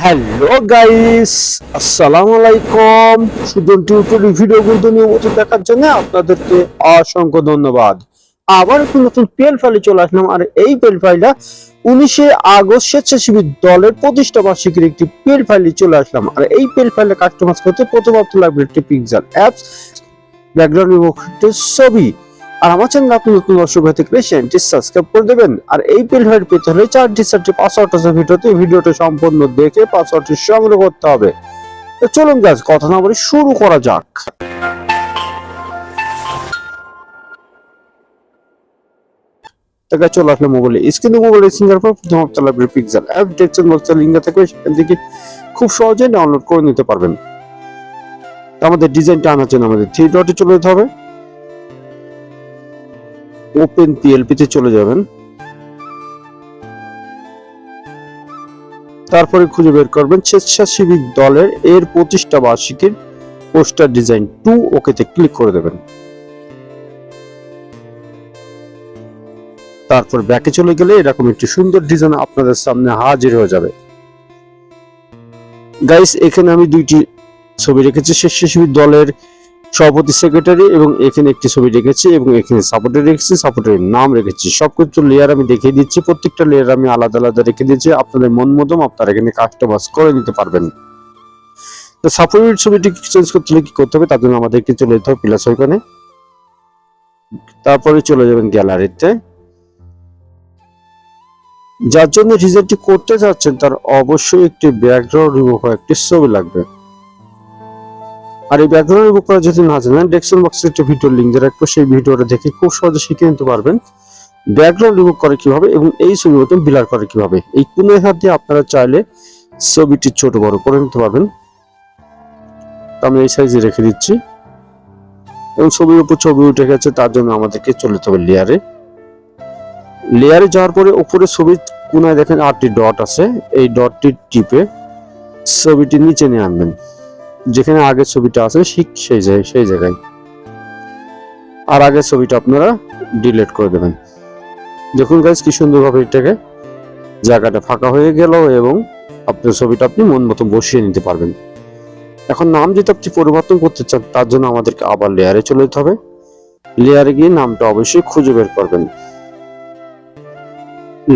Hello guys আসসালামু আলাইকুম Sujan tutorial video গুলো নিয়মিত দেখার জন্য আপনাদেরকে অসংখ্য ধন্যবাদ। আবার একটি নতুন পেল ফাইলে চলে আসলাম। আর এই পেল ফাইলটা উনিশে আগস্ট স্বেচ্ছাসেবী দলের প্রতিষ্ঠা বার্ষিকীর একটি পেল ফাইলে চলে আসলাম। আর এই পেল ফাইলে কাস্টমাইজ করতে প্রথমত লাগবে একটি পিক্সেল অ্যাপস ব্যাকগ্রাউন্ড ছবি। আর আমার চ্যানেল আপনি নতুন দর্শক হয়ে থাকলে চ্যানেলটি সাবস্ক্রাইব করে দেবেন। আর এই পেল ফাইল পেতে হলে চারটি চারটি পাসওয়ার্ড আছে ভিডিওতে। ভিডিওটা সম্পূর্ণ দেখে পাসওয়ার্ডটি সংগ্রহ করতে হবে। তো চলুন গাছ কথা না বলে শুরু করা যাক। চলে আসলে মোবাইলে স্ক্রিনে মোবাইলে সিঙ্গার পর প্রথম আপনার পিক্সেল অ্যাপ দেখছেন বক্সের লিঙ্ক থাকবে। সেখান থেকে খুব সহজে ডাউনলোড করে নিতে পারবেন। আমাদের ডিজাইনটা আনার জন্য আমাদের থ্রি ডটে চলে যেতে হবে। ওপেন পিএলপি তে চলে যাবেন। তারপরে খুঁজে বের করবেন স্বেচ্ছাসেবী দলের এর প্রতিষ্ঠা বার্ষিকীর পোস্টার ডিজাইন টু ওকেতে ক্লিক করে দেবেন। তারপর ব্যাকে চলে গেলে এরকম একটি সুন্দর ডিজাইন আপনাদের সামনে হাজির হয়ে যাবে। গাইস এখানে আমি দুইটি ছবি রেখেছি। স্বেচ্ছাসেবী দলের সভাপতি সেক্রেটারি এবং এখানে একটি ছবি রেখেছি এবং এখানে সাপোর্টার রেখেছি সাপোর্টারের নাম রেখেছি। সবকিছু লেয়ার আমি দেখিয়ে দিচ্ছি, প্রত্যেকটা লেয়ার আমি আলাদা আলাদা রেখে দিয়েছি। আপনাদের মন মতন আপনারা এখানে কাস্টমাইজ করে নিতে পারবেন। তো সাপোর্টের ছবিটি চেঞ্জ করতে হলে কি করতে হবে? তার জন্য আমাদেরকে চলে যেতে হবে প্লাস ওইখানে তারপরে চলে যাবেন গ্যালারিতে যার জন্য ডিজাইনটি করতে যাচ্ছেন তার অবশ্যই একটি ব্যাকগ্রাউন্ড রিমুভ একটি ছবি লাগবে। আর এই ব্যাকগ্রাউন্ড রিমুভ করা যদি না জানেন ডেসক্রিপশন বক্সে একটা ভিডিও লিংক দিয়ে রাখব, সেই ভিডিওটা দেখে খুব সহজে শিখে নিতে পারবেন। ব্যাকগ্রাউন্ড রিমুভ করে কীভাবে এবং এই ছবির মতন বিলার করে কীভাবে। এই কোন হাত দিয়ে আপনারা চাইলে ছবিটি ছোট, বড় করে নিতে পারবেন। আমি এই সাইজে রেখে দিচ্ছি। এবং ছবির উপর ছবি উঠে গেছে, তার জন্য আমাদেরকে চলে যেতে হবে লেয়ারে লেয়ারে যাওয়ার পরে উপরে ছবির কোনায় দেখেন আটটি ডট আছে। এই ডটটি টিপে ছবিটি নিচে নিয়ে আনবেন। যেখানে আগের ছবিটা আছে, ঠিক সেই জায়গায় সেই জায়গায়। আর আগের ছবিটা আপনারা ডিলিট করে দেবেন। দেখুন গাইজ কি সুন্দরভাবে এটাকে জায়গাটা ফাঁকা হয়ে গেল এবং আপনার ছবিটা আপনি মন মতো বসিয়ে নিতে পারবেন। এখন নাম যদি আপনি পরিবর্তন করতে চান, তার জন্য আমাদেরকে আবার লেয়ারে চলে যেতে হবে। লেয়ারে গিয়ে নামটা অবশ্যই খুঁজে বের করবেন।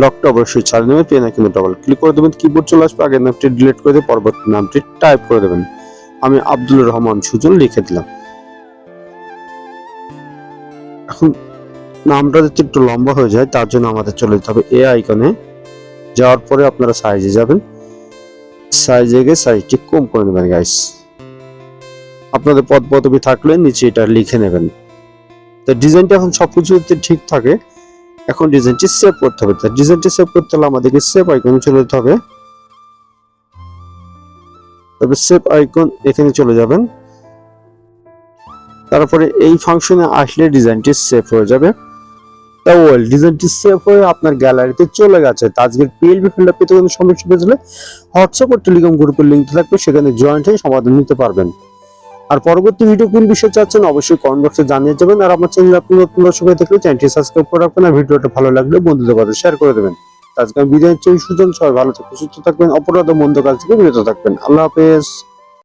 লকটা অবশ্যই ছাড়িয়ে নেবেন পেন কিন্তু ডবল ক্লিক করে দেবেন কিবোর্ড চলে আসবে আগের নামটি ডিলিট করে দিয়ে পরবর্তী নামটি টাইপ করে দেবেন। আমি আব্দুল রহমান সুজন লিখে দিলাম। এখন নামটা যদি একটু লম্বা হয়ে যায়, তার জন্য আমাদের চলে যেতে হবে এ আইকনে। যাওয়ার পরে আপনারা সাইজে যাবেন। সাইজে গিয়ে সাইজটি কম করে নেবেন গাইস আপনাদের পদ পদবি থাকলে নিচে এটা লিখে নেবেন। তো ডিজাইনটা এখন সবকিছু যদি ঠিক থাকে, এখন ডিজাইনটি সেভ করতে হবে। তো ডিজাইনটি সেভ করতে হলে আমাদেরকে সেভ আইকনে চলে যেতে হবে। তবে সেভ আইকন এখানে চলে যাবেন। তারপরে এই ফাংশনে আসলে ডিজাইনটি সেভ হয়ে যাবে। তা ওয়েল ডিজাইনটি সেভ হয়ে আপনার গ্যালারিতে চলে গেছে। আজকের পিএলবি ফিল্ড পেতে কোনো সমস্যা পেয়েছিলে হোয়াটসঅ্যাপ ও টেলিগ্রাম গ্রুপের লিঙ্ক থাকবে, সেখানে জয়েন্ট হয়ে সমাধান নিতে পারবেন। আর পরবর্তী ভিডিও কোন বিষয়ে চাচ্ছেন অবশ্যই কমেন্ট বক্সে জানিয়ে যাবেন। আর আমার চ্যানেল আপনি নতুন দর্শক হয়ে থাকলে চ্যানেলটি সাবস্ক্রাইব করে রাখবেন। আর ভিডিওটা ভালো লাগলে বন্ধুদের কাছে শেয়ার করে দেবেন। আজকে বিদায় সুজন সবাই ভালো থাকবেন, সুস্থ থাকবেন, অপরাধ মন্দ কাজ থেকে বিরত থাকবেন। আল্লাহ হাফেজ।